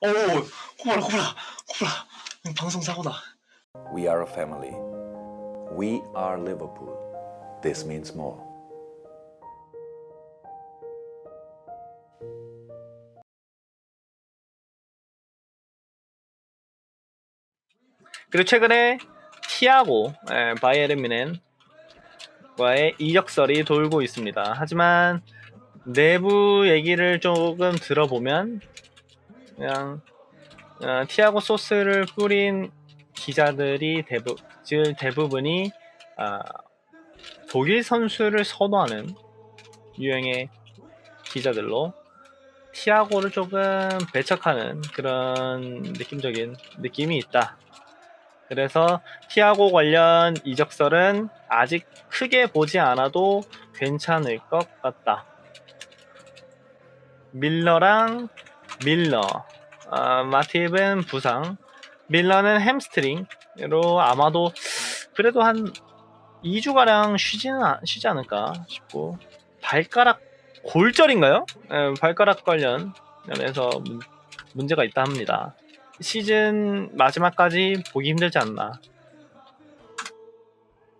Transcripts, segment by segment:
오, 호발아, 호발아, 호발아. 방송 사고다. We are a family. We are Liverpool. This means more. 그리고 최근에 티아고 예, 바이에른 뮌헨과의 이적설이 돌고 있습니다. 하지만 내부 얘기를 조금 들어보면 그냥 어, 티아고 소스를 뿌린 기자들이 대부, 즉 대부분이 아, 독일 선수를 선호하는 유형의 기자들로 티아고를 조금 배척하는 그런 느낌적인 느낌이 있다. 그래서 티아고 관련 이적설은 아직 크게 보지 않아도 괜찮을 것 같다. 밀러랑 밀러, 어, 마팁은 부상, 밀러는 햄스트링으로 아마도 그래도 한 2주가량 쉬지는 않- 쉬지 않을까 싶고 발가락 골절인가요? 예, 발가락 관련 면에서 문- 문제가 있다 합니다. 시즌 마지막까지 보기 힘들지 않나.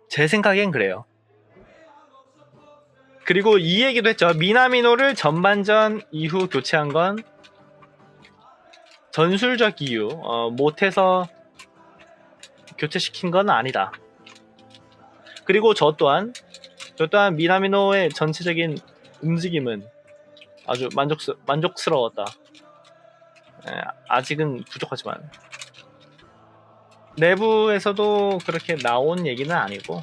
제 생각엔 그래요. 그리고 이 얘기도 했죠. 미나미노를 전반전 이후 교체한 건 전술적 이유, 어, 못해서 교체시킨 건 아니다. 그리고 저 또한, 저 또한 미나미노의 전체적인 움직임은 아주 만족스, 만족스러웠다. 예, 아직은 부족하지만 내부에서도 그렇게 나온 얘기는 아니고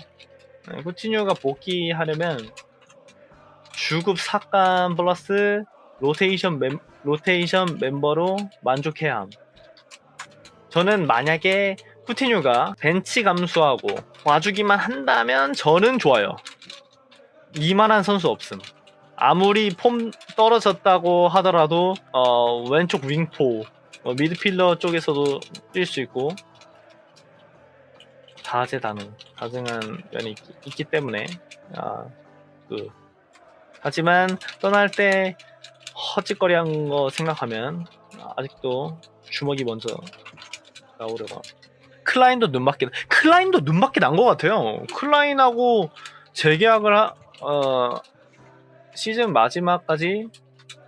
예, 쿠티뉴가 복귀하려면 주급 삭감 플러스 로테이션 멤, 로테이션 멤버로 만족해야 함. 저는 만약에 쿠티뉴가 벤치 감수하고 와주기만 한다면 저는 좋아요. 이만한 선수 없음. 아무리 폼 떨어졌다고 하더라도 어, 왼쪽 윙포 어, 미드필러 쪽에서도 뛸 수 있고 다재다능 다증한 면이 있기, 있기 때문에 아, 그 하지만 떠날 때 헛짓거리한 거 생각하면 아직도 주먹이 먼저 나오려고 클라인도 눈맞게 클라인도 눈맞게 난것 같아요 클라인하고 재계약을 하, 어, 시즌 마지막까지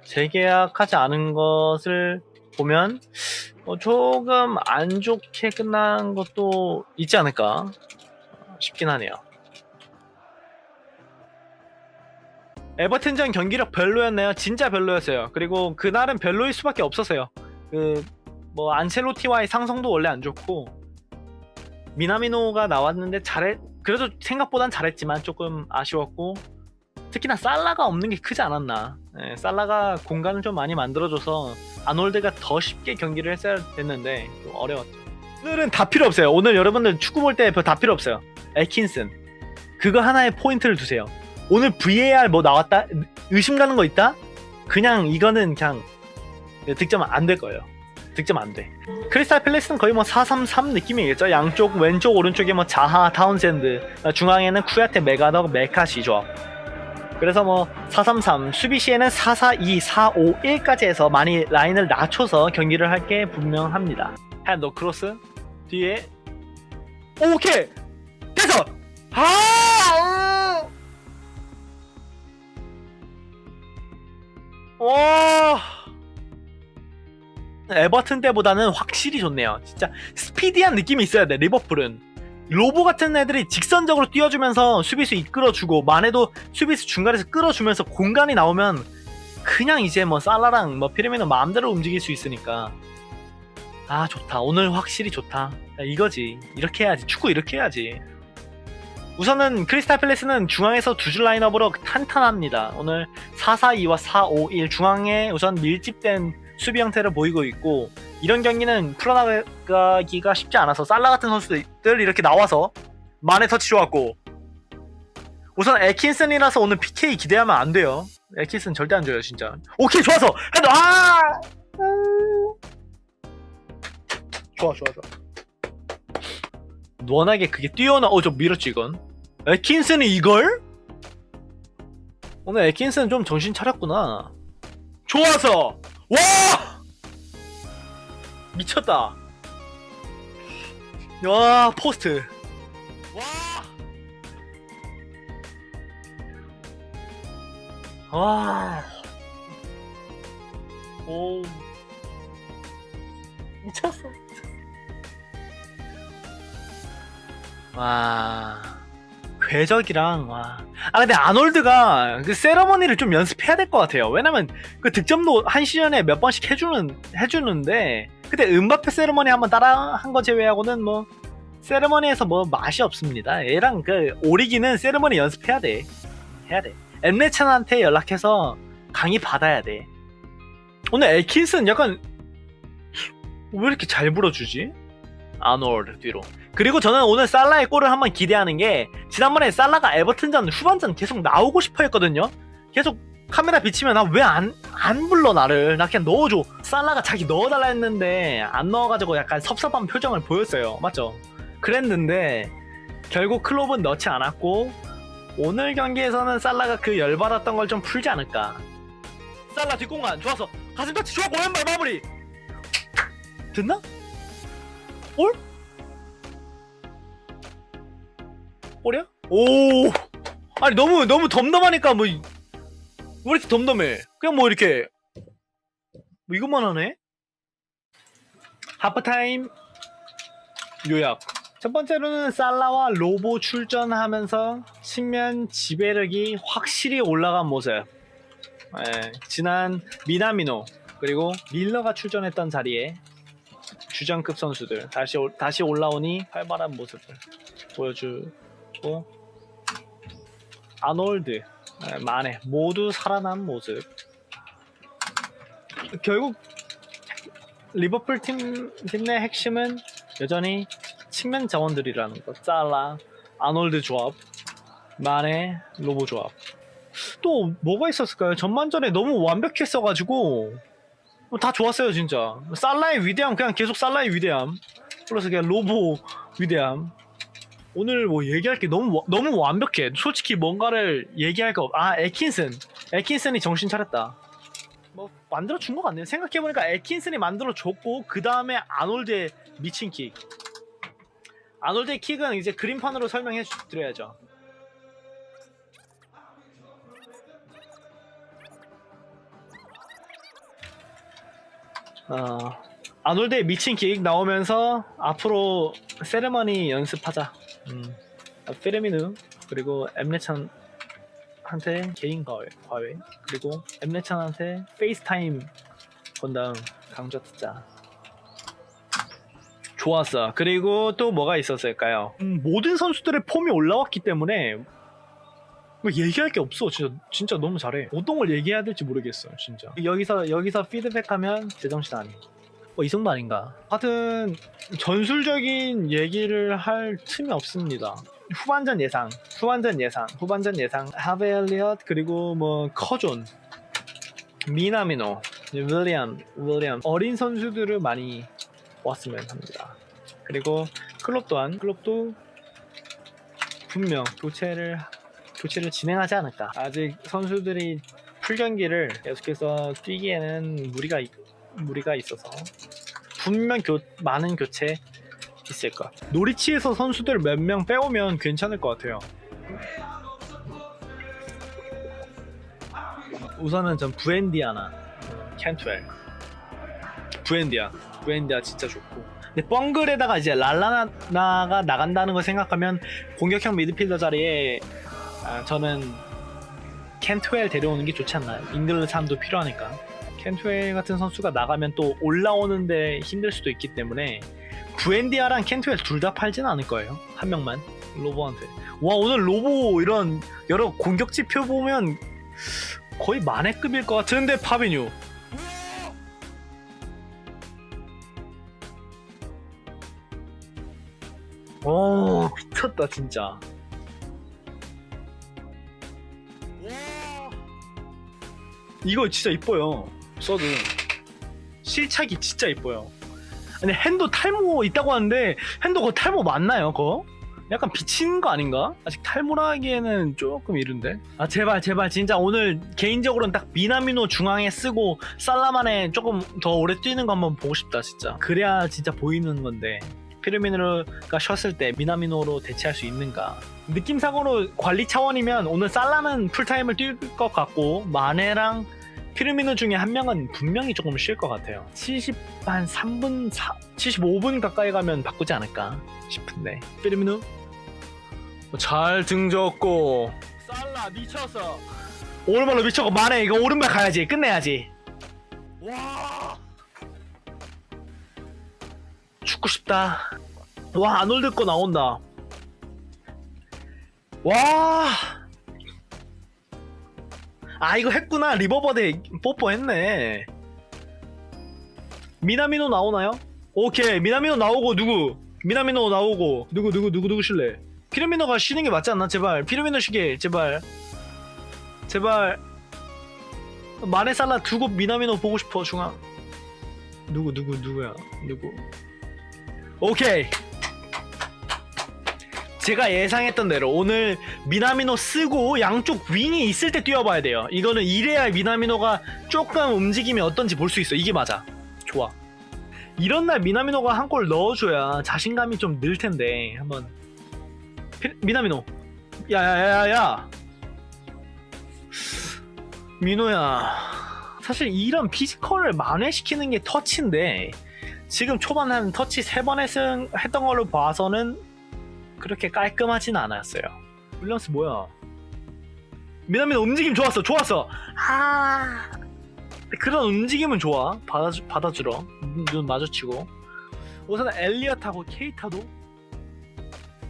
재계약하지 않은 것을 보면 어, 조금 안 좋게 끝난 것도 있지 않을까 싶긴 하네요. 에버튼전 경기력 별로였나요? 진짜 별로였어요. 그리고 그날은 별로일 수밖에 없었어요. 그 뭐 안첼로티와의 상성도 원래 안 좋고 미나미노가 나왔는데 잘했 그래도 생각보단 잘했지만 조금 아쉬웠고 특히나 살라가 없는 게 크지 않았나. 예, 살라가 공간을 좀 많이 만들어줘서 아놀드가 더 쉽게 경기를 했어야 됐는데 좀 어려웠죠. 오늘은 다 필요 없어요. 오늘 여러분들 축구 볼 때 다 필요 없어요. 에킨슨 그거 하나에 포인트를 두세요. 오늘 VAR 뭐 나왔다 의심 가는 거 있다? 그냥 이거는 그냥 득점 안 될 거예요. 득점 안 돼. 크리스탈 팰리스는 거의 뭐 4-3-3 느낌이겠죠. 양쪽 왼쪽 오른쪽에 뭐 자하, 타운샌드, 중앙에는 쿠야테, 메가더, 메카시 조합. 그래서 뭐 433 수비 시에는 442, 451까지 해서 많이 라인을 낮춰서 경기를 할 게 분명합니다. 핸드 크로스 뒤에 오케이 됐어. 아! 와. 에버튼 때보다는 확실히 좋네요. 진짜 스피디한 느낌이 있어야 돼. 리버풀은 로보 같은 애들이 직선적으로 뛰어주면서 수비수 이끌어주고 만에도 수비수 중간에서 끌어주면서 공간이 나오면 그냥 이제 뭐 살라랑 뭐 피르미노 마음대로 움직일 수 있으니까 아 좋다 오늘 확실히 좋다 야, 이거지 이렇게 해야지 축구 이렇게 해야지 우선은 크리스탈 팰레스는 중앙에서 두 줄 라인업으로 탄탄합니다 오늘 442와 451 중앙에 우선 밀집된 수비 형태를 보이고 있고 이런 경기는 풀어나가기가 쉽지 않아서 살라 같은 선수들 이렇게 나와서 만에 터치 좋았고 우선 에킨슨이라서 오늘 PK 기대하면 안 돼요. 에킨슨 절대 안 줘요 진짜. 오케이 좋아서 헤드 아 좋아 좋아 좋아. 워낙에 그게 뛰어나 어저 밀었지 이건. 에킨슨이 이걸? 오늘 에킨슨 좀 정신 차렸구나. 좋아서 와 미쳤다. 와 포스트. 와. 와. 오. 미쳤어. 와. 궤적이랑 와. 아 근데 아놀드가 그 세러머니를 좀 연습해야 될 것 같아요. 왜냐면 그 득점도 한 시즌에 몇 번씩 해주는 해주는데 그때 은바페 세러머니 한번 따라 한 거 제외하고는 뭐 세러머니에서 뭐 맛이 없습니다. 얘랑 그 오리기는 세러머니 연습해야 돼. 해야 돼. 엠레찬한테 연락해서 강의 받아야 돼. 오늘 엘킨슨 약간 왜 이렇게 잘 불어주지? 아놀드 뒤로. 그리고 저는 오늘 살라의 골을 한번 기대하는 게 지난번에 살라가 에버튼전 후반전 계속 나오고 싶어 했거든요. 계속 카메라 비치면 나 왜 안 안 불러 나를 나 그냥 넣어줘. 살라가 자기 넣어달라 했는데 안 넣어가지고 약간 섭섭한 표정을 보였어요. 맞죠? 그랬는데 결국 클롭은 넣지 않았고 오늘 경기에서는 살라가 그 열받았던 걸 좀 풀지 않을까. 살라 뒷공간 좋았어. 가슴 터치 좋았고 왼발 마무리. 됐나? 골? 골이야? 오. 아니 너무 너무 덤덤하니까 뭐 왜 이렇게 덤덤해? 그냥 뭐 이렇게 뭐 이것만 하네? 하프타임 요약. 첫 번째로는 살라와 로보 출전하면서 측면 지배력이 확실히 올라간 모습. 예, 지난 미나미노 그리고 밀러가 출전했던 자리에 주전급 선수들 다시 올- 다시 올라오니 활발한 모습을 보여주 고 아놀드, 예, 마네 모두 살아난 모습. 결국 리버풀 팀, 팀 내 핵심은 여전히 측면 자원들이라는 거. 살라, 아놀드 조합, 마네, 로보 조합. 또 뭐가 있었을까요? 전반전에 너무 완벽했어가지고 뭐다 좋았어요 진짜. 살라의 위대함 그냥 계속 살라의 위대함. 플러스 그냥 로보 위대함. 오늘 뭐 얘기할 게 너무 와- 너무 완벽해. 솔직히 뭔가를 얘기할 거 없. 아 에킨슨, 에킨슨이 정신 차렸다. 뭐 만들어 준 것 같네요. 생각해 보니까 에킨슨이 만들어 줬고 그 다음에 아놀드의 미친 킥. 아놀드의 킥은 이제 그림판으로 설명해 주- 드려야죠. 어, 아놀드의 미친 킥 나오면서 앞으로 세레머니 연습하자. 음. 페르미누 그리고 엠레찬 한테 개인 과외, 과외 그리고 엠레찬한테 페이스타임 건당 강좌 듣자. 좋았어. 그리고 또 뭐가 있었을까요? 음, 모든 선수들의 폼이 올라왔기 때문에 뭐 얘기할 게 없어. 진짜 진짜 너무 잘해. 어떤 걸 얘기해야 될지 모르겠어. 진짜. 여기서 여기서 피드백하면 제정신 아니. 어, 이 정도 아닌가? 하여튼 전술적인 얘기를 할 틈이 없습니다. 후반전 예상, 후반전 예상, 후반전 예상. 하베 엘리엇 그리고 뭐 커존, 미나미노, 윌리엄, 윌리엄 어린 선수들을 많이 왔으면 합니다. 그리고 클럽 또한 클럽도 분명 교체를 교체를 진행하지 않을까. 아직 선수들이 풀 경기를 계속해서 뛰기에는 무리가 있- 무리가 있어서 분명 교, 많은 교체 있을 것. 같아요. 노리치에서 선수들 몇 명 빼오면 괜찮을 것 같아요. 우선은 전 부엔디아나, 캔트웰, 부엔디아, 부엔디아 진짜 좋고. 근데 뻥글에다가 이제 랄라나가 나간다는 걸 생각하면 공격형 미드필더 자리에 아, 저는 캔트웰 데려오는 게 좋지 않나요? 잉글랜드 사람도 필요하니까. 캔트웰 같은 선수가 나가면 또 올라오는데 힘들 수도 있기 때문에 부엔디아랑 캔트웰 둘다 팔진 않을 거예요. 한 명만 로보한테. 와 오늘 로보 이런 여러 공격 지표 보면 거의 만회급일 것 같은데 파비뉴. 오 미쳤다 진짜. 이거 진짜 이뻐요. 써도 실착이 진짜 이뻐요. 근데 핸도 탈모 있다고 하는데 핸도 그거 탈모 맞나요? 그거? 약간 비친 거 아닌가? 아직 탈모라기에는 조금 이른데. 아 제발 제발 진짜 오늘 개인적으로는 딱 미나미노 중앙에 쓰고 살라만에 조금 더 오래 뛰는 거 한번 보고 싶다 진짜. 그래야 진짜 보이는 건데. 피르미노가 쉬었을 때 미나미노로 대체할 수 있는가? 느낌상으로 관리 차원이면 오늘 살라는 풀타임을 뛸 것 같고 마네랑 피르미노 중에 한 명은 분명히 조금 쉴 것 같아요. 70, 한 3분, 4, 75분 가까이 가면 바꾸지 않을까 싶은데. 피르미노? 잘 등졌고. 살라 미쳤어. 오른발로 미쳤고 마네 이거 오른발 가야지. 끝내야지. 와. 죽고 싶다. 와 아놀드 거 나온다. 와. 아 이거 했구나. 리버버드 뽀뽀했네. 미나미노 나오나요? 오케이. 미나미노 나오고 누구? 미나미노 나오고. 누구 누구 누구 누구 실래? 피르미노가 쉬는 게 맞지 않나? 제발. 피르미노 쉬게 제발. 제발. 마네살라 두고 미나미노 보고 싶어 중앙. 누구 누구 누구야? 누구? 오케이 제가 예상했던 대로 오늘 미나미노 쓰고 양쪽 윙이 있을 때 뛰어봐야 돼요. 이거는 이래야 미나미노가 조금 움직임이 어떤지 볼 수 있어. 이게 맞아. 좋아. 이런 날 미나미노가 한 골 넣어줘야 자신감이 좀 늘 텐데 한번 피- 미나미노 야야야야 민호야 사실 이런 피지컬을 만회시키는 게 터치인데 지금 초반 한 터치 세번 했던 걸로 봐서는 그렇게 깔끔하진 않았어요. 윌리엄스 뭐야? 미나미노 움직임 좋았어, 좋았어. 아, 그런 움직임은 좋아. 받아주, 받아주러 눈, 눈 마주치고. 우선 엘리엇하고 케이타도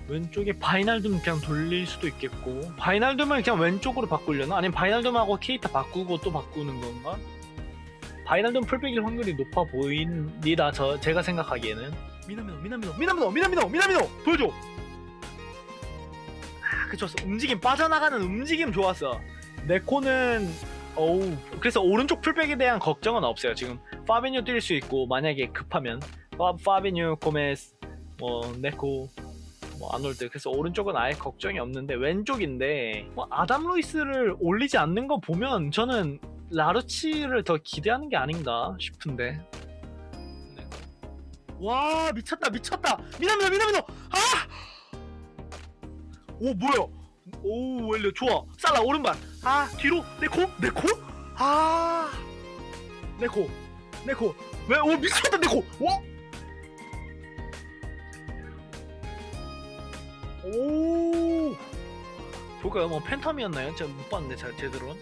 왼쪽에 바이날둠 그냥 돌릴 수도 있겠고 바이날둠을 그냥 왼쪽으로 바꾸려나? 아니면 바이날둠하고 케이타 바꾸고 또 바꾸는 건가? 바이날둠 풀백일 확률이 높아 보입니다. 저 제가 생각하기에는 미나미노, 미나미노, 미나미노, 미나미노, 미나미노 보여줘. 그쵸. 움직임 빠져나가는 움직임 좋았어. 네코는 어우. 그래서 오른쪽 풀백에 대한 걱정은 없어요. 지금 파비뉴 뛸 수 있고 만약에 급하면. 파, 파비뉴 고메스 뭐 네코 뭐 아놀드. 그래서 오른쪽은 아예 걱정이 없는데 왼쪽인데 뭐 아담 루이스를 올리지 않는 거 보면 저는 라르치를 더 기대하는 게 아닌가 싶은데. 와 미쳤다 미쳤다. 미나미노 미나미노 아 오 뭐야? 오 웰려 좋아. 살라 오른발. 아 뒤로 네코 네코. 아 네코 네코. 왜 오 미쳤다 네코. 와. 오. 볼까요? 뭐 팬텀이었나요? 제가 못 봤는데 잘 제대로.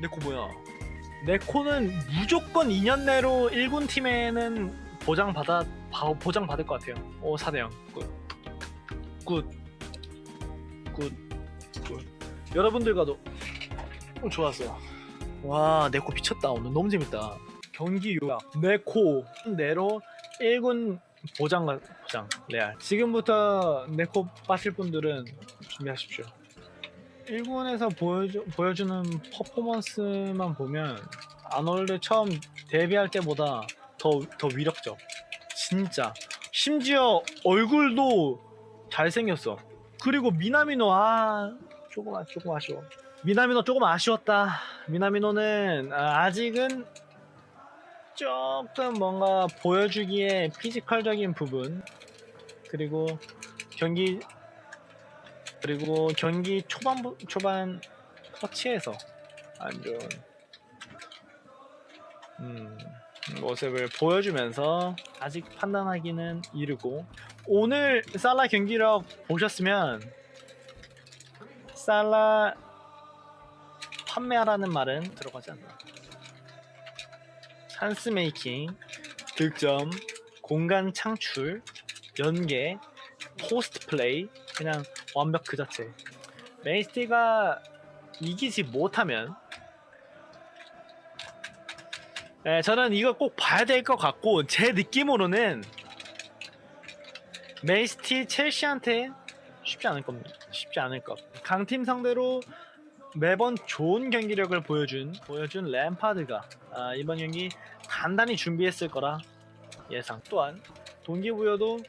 네코 뭐야? 네코는 무조건 2년 내로 1군 팀에는 보장 받아 보장 받을 것 같아요. 오 4대 0. 굿. 굿. 굿, 굿. 여러분들과도 어, 좋았어요. 와, 내 코 미쳤다. 오늘 너무 재밌다. 경기 요약. 내코 내로 1군 보장, 보장, 레알. 지금부터 내코 빠실 분들은 준비하십시오. 1군에서 보여주, 보여주는 퍼포먼스만 보면 아놀드 처음 데뷔할 때보다 더, 더 위력적. 진짜. 심지어 얼굴도 잘생겼어. 그리고 미나미노 아 조금 아 조금 아쉬워. 미나미노 조금 아쉬웠다. 미나미노는 아, 아직은 조금 뭔가 보여주기에 피지컬적인 부분 그리고 경기 그리고 경기 초반 초반 터치에서 안 좋은 음, 모습을 보여주면서 아직 판단하기는 이르고 오늘 살라 경기력 보셨으면 살라 판매하라는 말은 들어가지 않나. 찬스 메이킹, 득점, 공간 창출, 연계, 포스트 플레이 그냥 완벽 그 자체. 메이스티가 이기지 못하면 네, 저는 이거 꼭 봐야 될 것 같고 제 느낌으로는 메이시티 첼시한테 쉽지 않을 겁니다. 쉽지 않을 것. 강팀 상대로 매번 좋은 경기력을 보여준 보여준 램파드가 아, 이번 경기 단단히 준비했을 거라 예상. 또한 동기부여도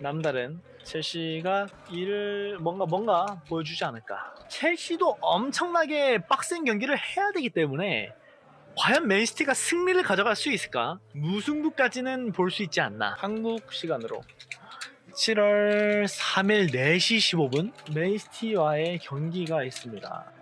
남다른 첼시가 이를 뭔가 뭔가 보여주지 않을까. 첼시도 엄청나게 빡센 경기를 해야 되기 때문에 과연 맨시티가 승리를 가져갈 수 있을까? 무승부까지는 볼 수 있지 않나. 한국 시간으로 7월 3일 4시 15분 메이스티와의 경기가 있습니다.